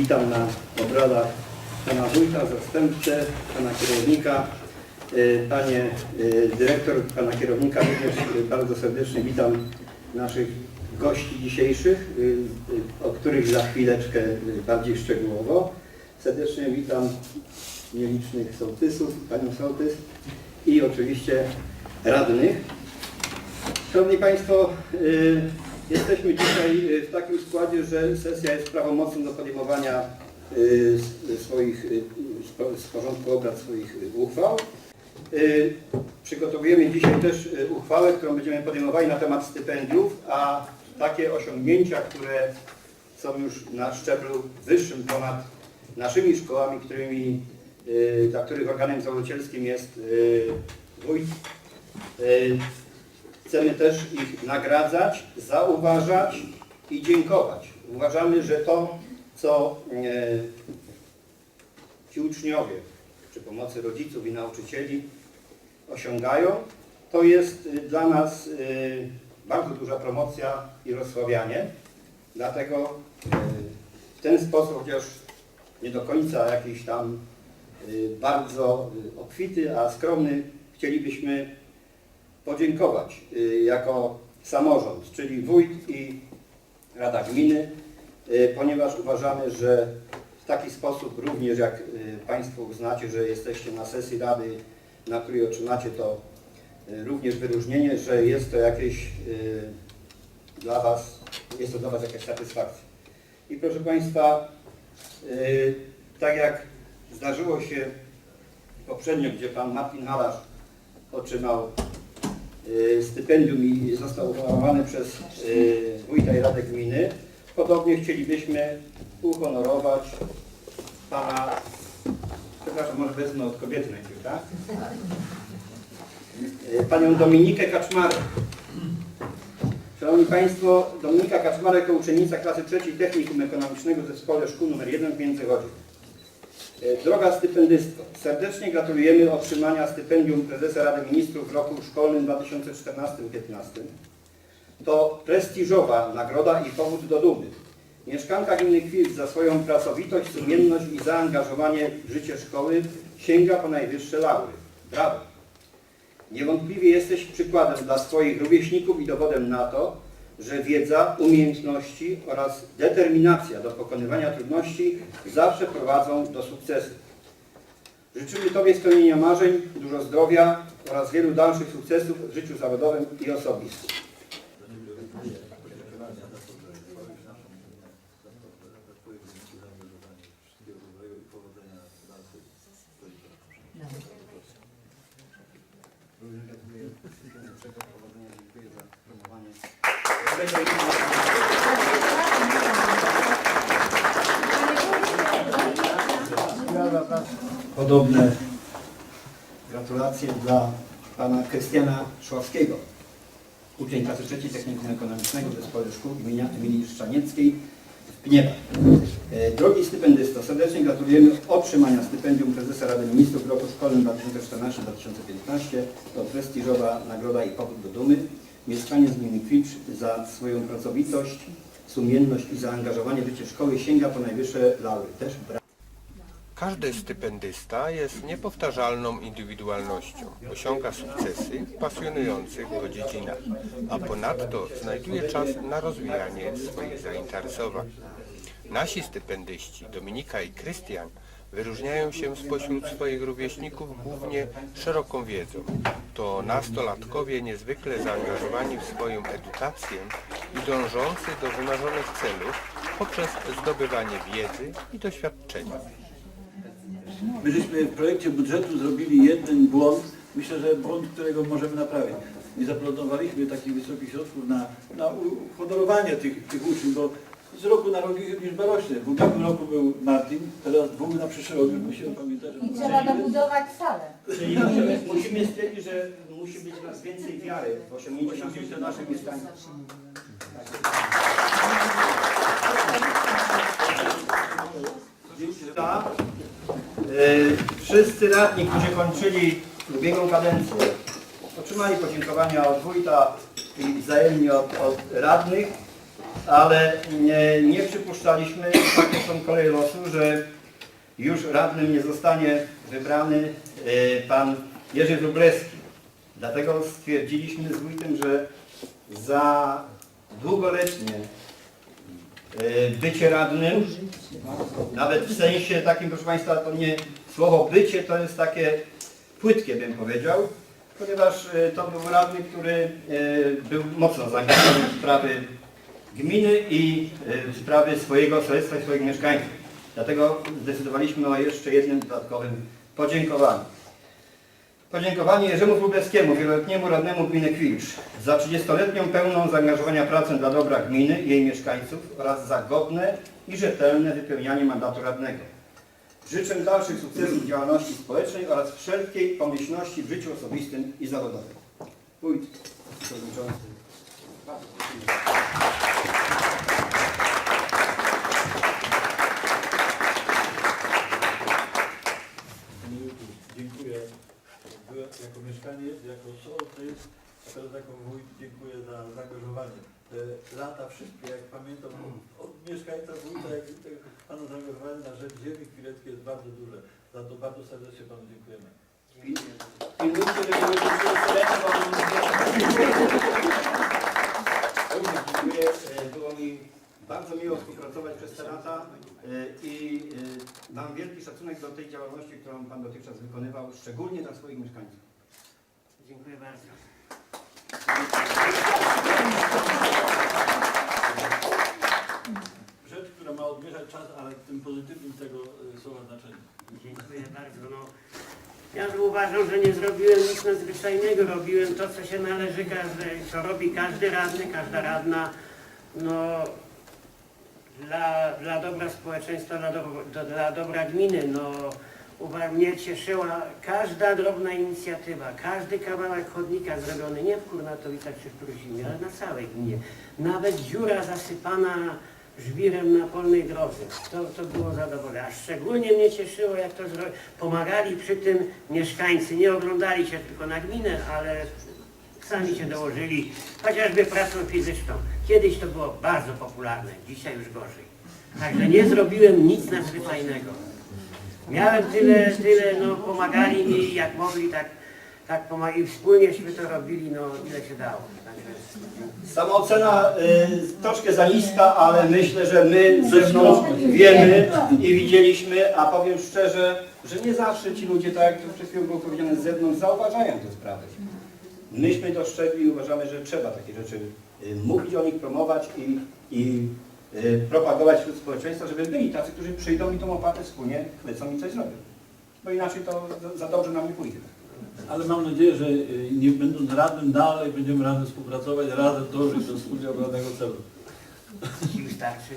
witam na obradach pana wójta, zastępcę, pana kierownika, y, panie y, dyrektor, pana kierownika również y, bardzo serdecznie witam naszych gości dzisiejszych, o których za chwileczkę bardziej szczegółowo. Serdecznie witam nielicznych sołtysów, panią sołtys i oczywiście radnych. Szanowni Państwo, jesteśmy dzisiaj y, w takim składzie, że sesja jest prawomocna do podejmowania y, swoich, y, z porządku obrad swoich uchwał. Przygotowujemy dzisiaj też uchwałę, którą będziemy podejmowali na temat stypendiów, a takie osiągnięcia, które są już na szczeblu wyższym ponad naszymi szkołami, którymi, dla których organem założycielskim jest wójt. Chcemy też ich nagradzać, zauważać i dziękować. Uważamy, że to, co e, ci uczniowie przy pomocy rodziców i nauczycieli osiągają, to jest y, dla nas y, bardzo duża promocja i rozsławianie. Dlatego w ten sposób, chociaż nie do końca jakiś tam bardzo obfity, a skromny, chcielibyśmy podziękować y, jako samorząd, czyli wójt i Rada Gminy, y, ponieważ uważamy, że w taki sposób również jak y, Państwo uznacie, że jesteście na sesji Rady, na której otrzymacie to również wyróżnienie, że jest to jakieś dla Was, jest to dla Was jakaś satysfakcja. I proszę Państwa, tak jak zdarzyło się poprzednio, gdzie Pan Martin Halasz otrzymał stypendium i został uhonorowany przez y, wójta i radę gminy. Podobnie chcielibyśmy uhonorować pana, przepraszam, może wezmę od kobiety najpierw, tak? Y, Panią Dominikę Kaczmarek. Szanowni Państwo, Dominika Kaczmarek to uczennica klasy trzeciej Technikum Ekonomicznego w Zespole Szkół nr 1 w Międzychodzie. E, Droga stypendystko, serdecznie gratulujemy otrzymania stypendium Prezesa Rady Ministrów w roku szkolnym 2014-2015. To prestiżowa nagroda i powód do dumy. Mieszkanka gminy Kwilc za swoją pracowitość, sumienność i zaangażowanie w życie szkoły sięga po najwyższe laury. Brawo! Niewątpliwie jesteś przykładem dla swoich rówieśników i dowodem na to, że wiedza, umiejętności oraz determinacja do pokonywania trudności zawsze prowadzą do sukcesu. Życzymy Tobie spełnienia marzeń, dużo zdrowia oraz wielu dalszych sukcesów w życiu zawodowym i osobistym. Podobne gratulacje dla pana Krystiana Szławskiego, uczeń klasy trzeciej Technikum Ekonomicznego w Zespole Szkół imienia Emilii Szczanieckiej w Pniewach. E, Drogi stypendysto, serdecznie gratulujemy otrzymania stypendium Prezesa Rady Ministrów w roku szkolnym 2014-2015. To prestiżowa nagroda i powód do dumy. Mieszkanie z gminy Kwicz za swoją pracowitość, sumienność i zaangażowanie w życie szkoły sięga po najwyższe laury. Też bra- Każdy stypendysta jest niepowtarzalną indywidualnością. Osiąga sukcesy w pasjonujących go dziedzinach, a ponadto znajduje czas na rozwijanie swoich zainteresowań. Nasi stypendyści, Dominika i Krystian, wyróżniają się spośród swoich rówieśników głównie szeroką wiedzą. To nastolatkowie niezwykle zaangażowani w swoją edukację i dążący do wymarzonych celów poprzez zdobywanie wiedzy i doświadczenia. My żeśmy w projekcie budżetu zrobili jeden błąd, myślę, że błąd, którego możemy naprawić. Nie zaplanowaliśmy takich wysokich środków na, na uhonorowanie tych, tych uczniów, bo z roku na rok ich liczba rośnie. W ubiegłym roku był Martin, teraz dwóch na przyszły rok, już musimy pamiętać, że I trzeba dobudować salę. Czyli musimy, musimy stwierdzić, że musi być nas więcej wiary w osiągnięcie naszych, naszych mieszkańców. Ta, y, wszyscy radni, którzy kończyli ubiegłą kadencję, otrzymali podziękowania od wójta i wzajemnie od, od radnych. ale nie, nie przypuszczaliśmy, takie są kolej losu, że już radnym nie zostanie wybrany e, pan Jerzy Wróblewski. Dlatego stwierdziliśmy z wójtem, że za długoletnie bycie radnym, nawet w sensie takim, proszę Państwa, to nie słowo bycie to jest takie płytkie, bym powiedział, ponieważ e, to był radny, który e, był mocno zaangażowany w sprawy gminy i e, w sprawy swojego sołectwa i swoich mieszkańców. Dlatego zdecydowaliśmy o jeszcze jednym dodatkowym podziękowaniu. Podziękowanie Jerzemu Wróblewskiemu, wieloletniemu radnemu gminy Kwilcz za 30-letnią pełną zaangażowania pracę dla dobra gminy i jej mieszkańców oraz za godne i rzetelne wypełnianie mandatu radnego. Życzę dalszych sukcesów w działalności społecznej oraz wszelkiej pomyślności w życiu osobistym i zawodowym. Wójt przewodniczący. Panie Jurku, dziękuję Byłem jako sołtys, a teraz jako wójt dziękuję za zaangażowanie. Te lata wszystkie, jak pamiętam, od mieszkańca wójta, jak Pana zaangażowanie na rzecz ziemi chwileckiej jest bardzo duże. Za to bardzo serdecznie Panu dziękujemy. Pilnujcie, żeby Również dziękuję. E, Było mi bardzo miło współpracować przez te lata e, i e, mam wielki szacunek do tej działalności, którą Pan dotychczas wykonywał, szczególnie dla swoich mieszkańców. Dziękuję bardzo. Rzecz, która ma odmierzać czas, ale w tym pozytywnym tego y, słowa znaczeniu. Dziękuję bardzo. No, ja uważam, że nie zrobiłem nic nadzwyczajnego. Robiłem to, co się należy, każdy, co robi każdy radny, każda radna. No, dla, dla dobra społeczeństwa, dla, do, dla dobra gminy. No, mnie cieszyła każda drobna inicjatywa, każdy kawałek chodnika zrobiony, nie w Kurnatowicach czy w Prusimiu, ale na całej gminie. Nawet dziura zasypana żwirem na polnej drodze. To, to było zadowolenie. A szczególnie mnie cieszyło, jak to zro... pomagali przy tym mieszkańcy. Nie oglądali się tylko na gminę, ale sami się dołożyli, chociażby pracą fizyczną. Kiedyś to było bardzo popularne, dzisiaj już gorzej. Także nie zrobiłem nic nadzwyczajnego. Miałem tyle, tyle, no pomagali mi jak mogli, tak, tak pomagali. Wspólnieśmy to robili, no ile się dało. Także Samoocena y, troszkę za niska, ale myślę, że my z zewnątrz wiemy i widzieliśmy, a powiem szczerze, że nie zawsze ci ludzie, tak jak tu przed chwilą było powiedziane z zewnątrz, zauważają te sprawy. Myśmy dostrzegli i uważamy, że trzeba takie rzeczy y, mówić o nich, promować i, i propagować wśród społeczeństwa, żeby byli tacy, którzy przyjdą i tą opłatę wspólnie chwycą i coś zrobią. Bo inaczej to za, dobrze nam nie pójdzie. Ale mam nadzieję, że y, nie będąc radnym dalej będziemy razem współpracować, razem dążyć do wspólnie obranego celu. sił starczy.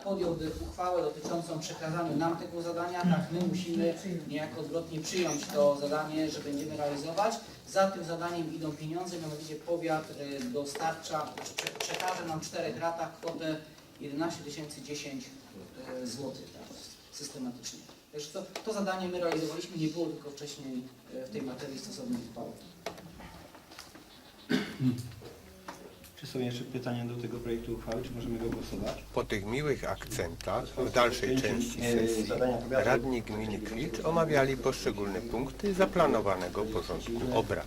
Skoro powiat podjął de- uchwałę dotyczącą przekazania nam tego zadania, tak my musimy niejako odwrotnie przyjąć to zadanie, że będziemy realizować. Za tym zadaniem idą pieniądze, mianowicie powiat y, dostarcza, prze- przekaże nam w czterech ratach kwotę 11 010 zł tak, systematycznie. Także to, to zadanie my realizowaliśmy, nie było tylko wcześniej y, w tej materii stosownej uchwały. Czy są jeszcze pytania do tego projektu uchwały, czy możemy go głosować? Po tych miłych akcentach w dalszej części E, sesji radni gminy Klicz omawiali poszczególne punkty zaplanowanego porządku obrad.